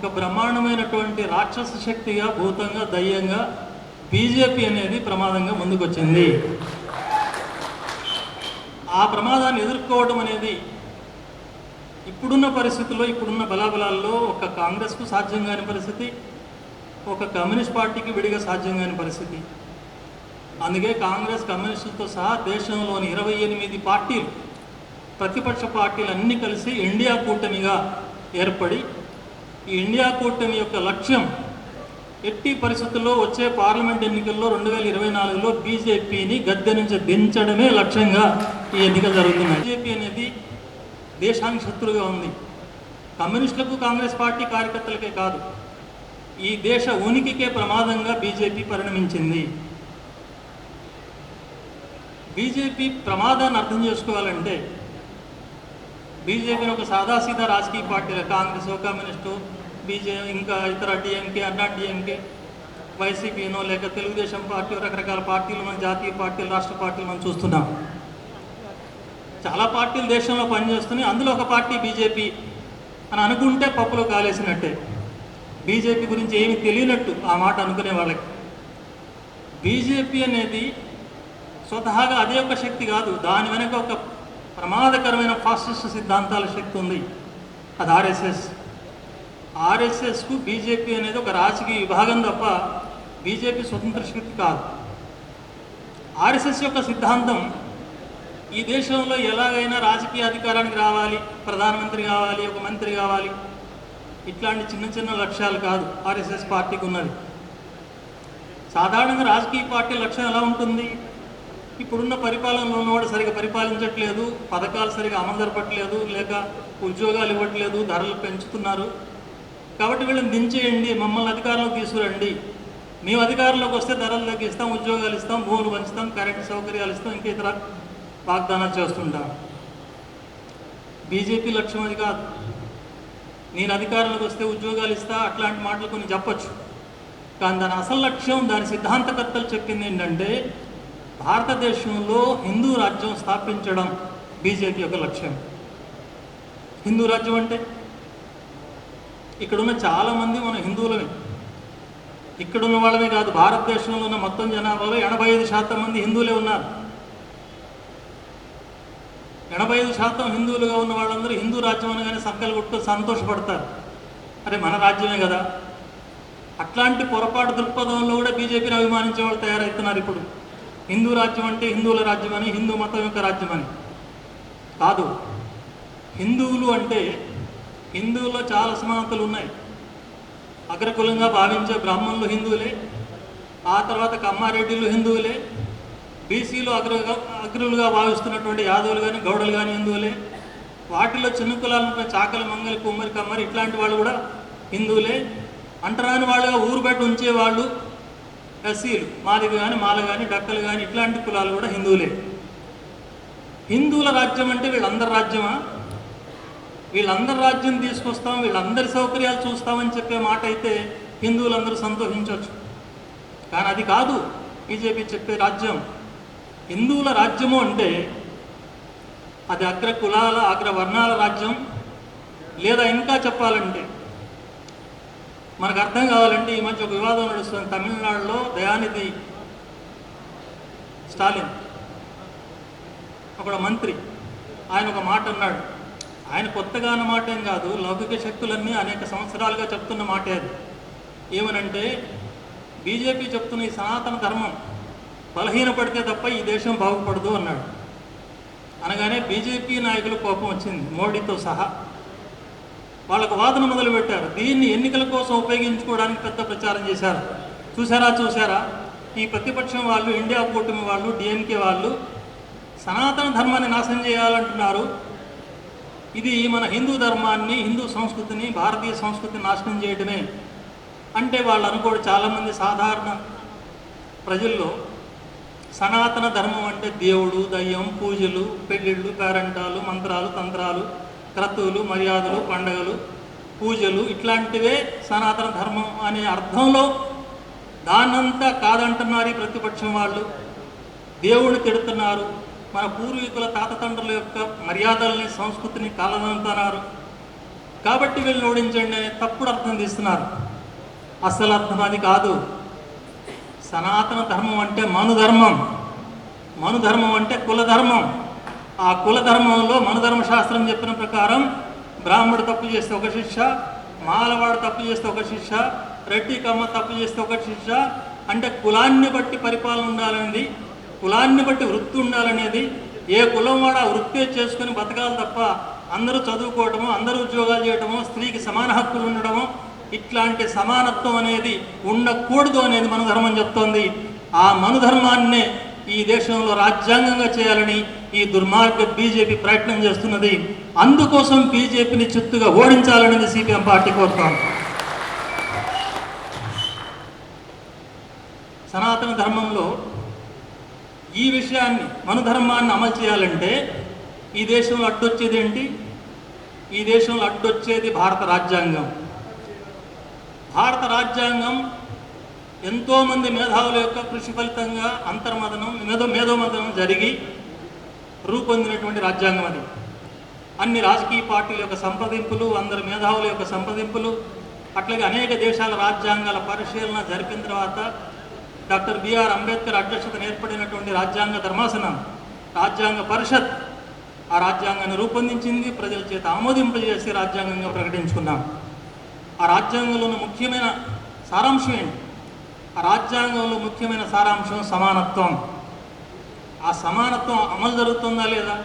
ఒక బ్రహ్మాండమైనటువంటి రాక్షస శక్తిగా భూతంగా దయ్యంగా బీజేపీ అనేది ప్రమాదంగా ముందుకొచ్చింది. ఆ ప్రమాదాన్ని ఎదుర్కోవడం అనేది ఇప్పుడున్న పరిస్థితుల్లో ఇప్పుడున్న బలాబలాల్లో ఒక కాంగ్రెస్కు సాధ్యం కాని పరిస్థితి ఒక కమ్యూనిస్ట్ పార్టీకి విడిగా సాధ్యం కాని పరిస్థితి. అందుకే కాంగ్రెస్ కమ్యూనిస్టులతో సహా దేశంలోని ఇరవై ఎనిమిది పార్టీలు ప్రతిపక్ష పార్టీలు అన్నీ కలిసి ఇండియా కూటమిగా ఏర్పడి ఈ ఇండియా కూటమి యొక్క లక్ష్యం ఎట్టి పరిస్థితుల్లో వచ్చే పార్లమెంట్ ఎన్నికల్లో రెండు వేల ఇరవై నాలుగులో బీజేపీని గద్దె నుంచి దించడమే లక్ష్యంగా ఈ ఎన్నికలు జరుగుతున్నాయి. బీజేపీ అనేది దేశానికి శత్రువుగా ఉంది. కమ్యూనిస్టులకు కాంగ్రెస్ పార్టీ కార్యకర్తలకే కాదు. ఈ దేశ ఉనికికే ప్రమాదంగా బీజేపీ పరిణమించింది. బీజేపీ ప్రమాదాన్ని అర్థం చేసుకోవాలంటే బీజేపీని ఒక సాదాసీదా రాజకీయ పార్టీలు కాంగ్రెస్ కమ్యూనిస్టు బీజే ఇంకా ఇతర డిఎంకే అన్నా డిఎంకే వైసీపీనో లేక తెలుగుదేశం పార్టీ రకరకాల పార్టీలు మన జాతీయ పార్టీలు రాష్ట్ర పార్టీలు మనం చూస్తున్నాం. చాలా పార్టీలు దేశంలో పనిచేస్తున్నాయి. అందులో ఒక పార్టీ బీజేపీ అని అనుకుంటే పప్పులో కాలేసినట్టే. బీజేపీ గురించి ఏమి తెలియనట్టు ఆ మాట అనుకునే వాళ్ళకి. బీజేపీ అనేది స్వతహాగా అదే ఒక శక్తి కాదు. దాని వెనక ఒక ప్రమాదకరమైన ఫాసిస్ట్ సిద్ధాంతాల శక్తి ఉంది. అది ఆర్ఎస్ఎస్. ఆర్ఎస్ఎస్కు బీజేపీ అనేది ఒక రాజకీయ విభాగం తప్ప బీజేపీ స్వతంత్ర శక్తి కాదు. ఆర్ఎస్ఎస్ యొక్క సిద్ధాంతం ఈ దేశంలో ఎలాగైనా రాజకీయ అధికారానికి రావాలి ప్రధానమంత్రి కావాలి ఒక మంత్రి కావాలి. ఇట్లాంటి చిన్న చిన్న లక్ష్యాలు కాదు ఆర్ఎస్ఎస్ పార్టీకి ఉన్నది సాధారణంగా రాజకీయ పార్టీ లక్ష్యం ఎలా ఉంటుంది? ఇప్పుడున్న పరిపాలనలో ఉన్నవాడు సరిగా పరిపాలించట్లేదు పథకాలు సరిగా అమలు జరపట్లేదు లేక ఉద్యోగాలు ఇవ్వట్లేదు ధరలు పెంచుతున్నారు. కాబట్టి వీళ్ళని దించేయండి మమ్మల్ని అధికారంలోకి తీసుకురండి. మేము అధికారంలోకి వస్తే ధరలు తగ్గిస్తాం ఉద్యోగాలు ఇస్తాం భూములు పంచుతాం కరెంటు సౌకర్యాలు ఇస్తాం ఇంకా ఇతర వాగ్దానాలు చేస్తుంటాం. బీజేపీ లక్ష్యం అది కాదు. నేను అధికారంలోకి వస్తే ఉద్యోగాలు ఇస్తా అట్లాంటి మాటలు కొన్ని చెప్పచ్చు. కానీ దాని అసలు లక్ష్యం దాని సిద్ధాంతకర్తలు చెప్పింది ఏంటంటే భారతదేశంలో హిందూ రాజ్యం స్థాపించడం బీజేపీ యొక్క లక్ష్యం. హిందూ రాజ్యం అంటే? ఇక్కడున్న చాలామంది మన హిందువులమే. ఇక్కడున్న వాళ్ళమే కాదు భారతదేశంలో ఉన్న మొత్తం జనాభాలో ఎనభై ఐదు శాతం మంది హిందువులే ఉన్నారు. ఎనభై ఐదు శాతం హిందువులుగా ఉన్న వాళ్ళందరూ హిందూ రాజ్యం అనగానే సంకలు కొట్టు సంతోషపడతారు. అరే మన రాజ్యమే కదా. అట్లాంటి పొరపాటు దృక్పథంలో కూడా బీజేపీని అభిమానించే వాళ్ళు తయారవుతున్నారు ఇప్పుడు. హిందూ రాజ్యం అంటే హిందువుల రాజ్యం అని హిందూ మతం యొక్క రాజ్యం అని కాదు హిందువులు అంటే హిందువుల్లో చాలా సమానతలు ఉన్నాయి. అగ్రకులంగా భావించే బ్రాహ్మణులు హిందువులే ఆ తర్వాత కమ్మారెడ్డిలు హిందువులే బీసీలు అగ్ర అగ్రులుగా భావిస్తున్నటువంటి యాదవులు కానీ గౌడలు కానీ హిందువులే వాటిలో చిన్న కులాలు చాకలి మంగలి కుమ్మరి కమ్మరి ఇట్లాంటి వాళ్ళు కూడా హిందువులే. అంటరాని వాళ్ళుగా ఊరు బయట ఉంచేవాళ్ళు ఎస్సీలు మాదిగ కానీ మాల కానీ డక్కలు కానీ ఇట్లాంటి కులాలు కూడా హిందువులే. హిందువుల రాజ్యం అంటే వీళ్ళందరి రాజ్యమా? వీళ్ళందరి రాజ్యం తీసుకొస్తాం వీళ్ళందరి సౌకర్యాలు చూస్తామని చెప్పే మాట అయితే హిందువులందరూ సంతోషించవచ్చు. కానీ అది కాదు బీజేపీ చెప్పే రాజ్యం. హిందువుల రాజ్యము అంటే అది అగ్ర కులాల అగ్ర వర్ణాల రాజ్యం లేదా ఇంకా చెప్పాలంటే మనకు అర్థం కావాలంటే ఈ మధ్య ఒక వివాదం నడుస్తుంది. తమిళనాడులో దయానిధి స్టాలిన్ ఒక మంత్రి. ఆయన ఒక మాట అన్నాడు. ఆయన కొత్తగా అన్న మాట ఏం కాదు. లౌకిక శక్తులన్నీ అనేక సంవత్సరాలుగా చెప్తున్న మాట అది. ఏమనంటే బీజేపీ చెప్తున్న ఈ సనాతన ధర్మం బలహీనపడితే తప్ప ఈ దేశం బాగుపడదు అన్నాడు. అనగానే బీజేపీ నాయకుల కోపం వచ్చింది. మోడీతో సహా. వాళ్ళకు వాదన మొదలుపెట్టారు. దీన్ని ఎన్నికల కోసం ఉపయోగించుకోవడానికి పెద్ద ప్రచారం చేశారు. చూసారా చూసారా ఈ ప్రతిపక్షం వాళ్ళు ఇండియా కూటమి వాళ్ళు డిఎంకే వాళ్ళు సనాతన ధర్మాన్ని నాశనం చేయాలంటున్నారు. ఇది మన హిందూ ధర్మాన్ని హిందూ సంస్కృతిని భారతీయ సంస్కృతిని నాశనం చేయడమే అంటే వాళ్ళు అనుకోడు చాలామంది సాధారణ ప్రజల్లో సనాతన ధర్మం అంటే దేవుడు దయ్యం పూజలు పెళ్ళిళ్ళు పేరంటాలు మంత్రాలు తంత్రాలు క్రతువులు మర్యాదలు పండగలు పూజలు ఇట్లాంటివే సనాతన ధర్మం అనే అర్థంలో దానంతా కాదంటున్నారు ఈ ప్రతిపక్షం వాళ్ళు. దేవుడు తిడుతున్నారు. మన పూర్వీకుల తాతతండ్రుల యొక్క మర్యాదల్ని సంస్కృతిని కాలనంటున్నారు కాబట్టి వీళ్ళు ఓడించండి అని తప్పుడు అర్థం తీస్తున్నారు. అసలు అర్థం అది కాదు. సనాతన ధర్మం అంటే మనుధర్మం. మనుధర్మం అంటే కులధర్మం. ఆ కులధర్మంలో మనుధర్మ శాస్త్రం చెప్పిన ప్రకారం బ్రాహ్మడు తప్పు చేస్తే ఒక శిక్ష మాలవాడు తప్పు చేస్తే ఒక శిక్ష రెడ్డి కమ్మ తప్పు చేస్తే ఒక శిక్ష. అంటే కులాన్ని బట్టి పరిపాలన ఉండాలనేది కులాన్ని బట్టి వృత్తి ఉండాలనేది ఏ కులం వాడు ఆ వృత్తే చేసుకొని బతకాలి తప్ప అందరూ చదువుకోవటము అందరూ ఉద్యోగాలు చేయటము స్త్రీకి సమాన హక్కులు ఉండడము ఇట్లాంటి సమానత్వం అనేది ఉండకూడదు అనేది మనధర్మం చెప్తోంది. ఆ మనుధర్మాన్నే ఈ దేశంలో రాజ్యాంగంగా చేయాలని ఈ దుర్మార్గ బీజేపీ ప్రయత్నం చేస్తున్నది. అందుకోసం బీజేపీని చిత్తుగా ఓడించాలనేది సిపిఎం పార్టీ కోరుతాం సనాతన ధర్మంలో ఈ విషయాన్ని మనధర్మాన్ని అమలు చేయాలంటే ఈ దేశంలో అడ్డొచ్చేది ఏంటి? ఈ దేశంలో అడ్డొచ్చేది భారత రాజ్యాంగం. భారత రాజ్యాంగం ఎంతోమంది మేధావుల యొక్క కృషి ఫలితంగా అంతర్మదనం మేధో మేధోమదనం జరిగి రూపొందినటువంటి రాజ్యాంగం అది. అన్ని రాజకీయ పార్టీల యొక్క సంప్రదింపులు అందరి మేధావుల యొక్క సంప్రదింపులు అట్లాగే అనేక దేశాల రాజ్యాంగాల పరిశీలన జరిపిన తర్వాత డాక్టర్ బిఆర్ అంబేద్కర్ అధ్యక్షతన ఏర్పడినటువంటి రాజ్యాంగ ధర్మాసనం రాజ్యాంగ పరిషత్ ఆ రాజ్యాంగాన్ని రూపొందించింది ప్రజల చేత ఆమోదింపజేసి రాజ్యాంగంగా ప్రకటించుకున్నాం. ఆ రాజ్యాంగంలో ఉన్న ముఖ్యమైన సారాంశం ఏంటి? ఆ రాజ్యాంగంలో ముఖ్యమైన సారాంశం సమానత్వం. ఆ సమానత్వం అమలు జరుగుతుందా లేదా?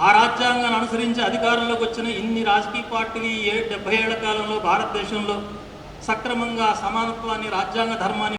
ఆ రాజ్యాంగాన్ని అనుసరించి అధికారంలోకి వచ్చిన ఇన్ని రాజకీయ పార్టీలు ఏ డెబ్బై ఏళ్ళ కాలంలో భారతదేశంలో సక్రమంగా సమానత్వాన్ని రాజ్యాంగ ధర్మాన్ని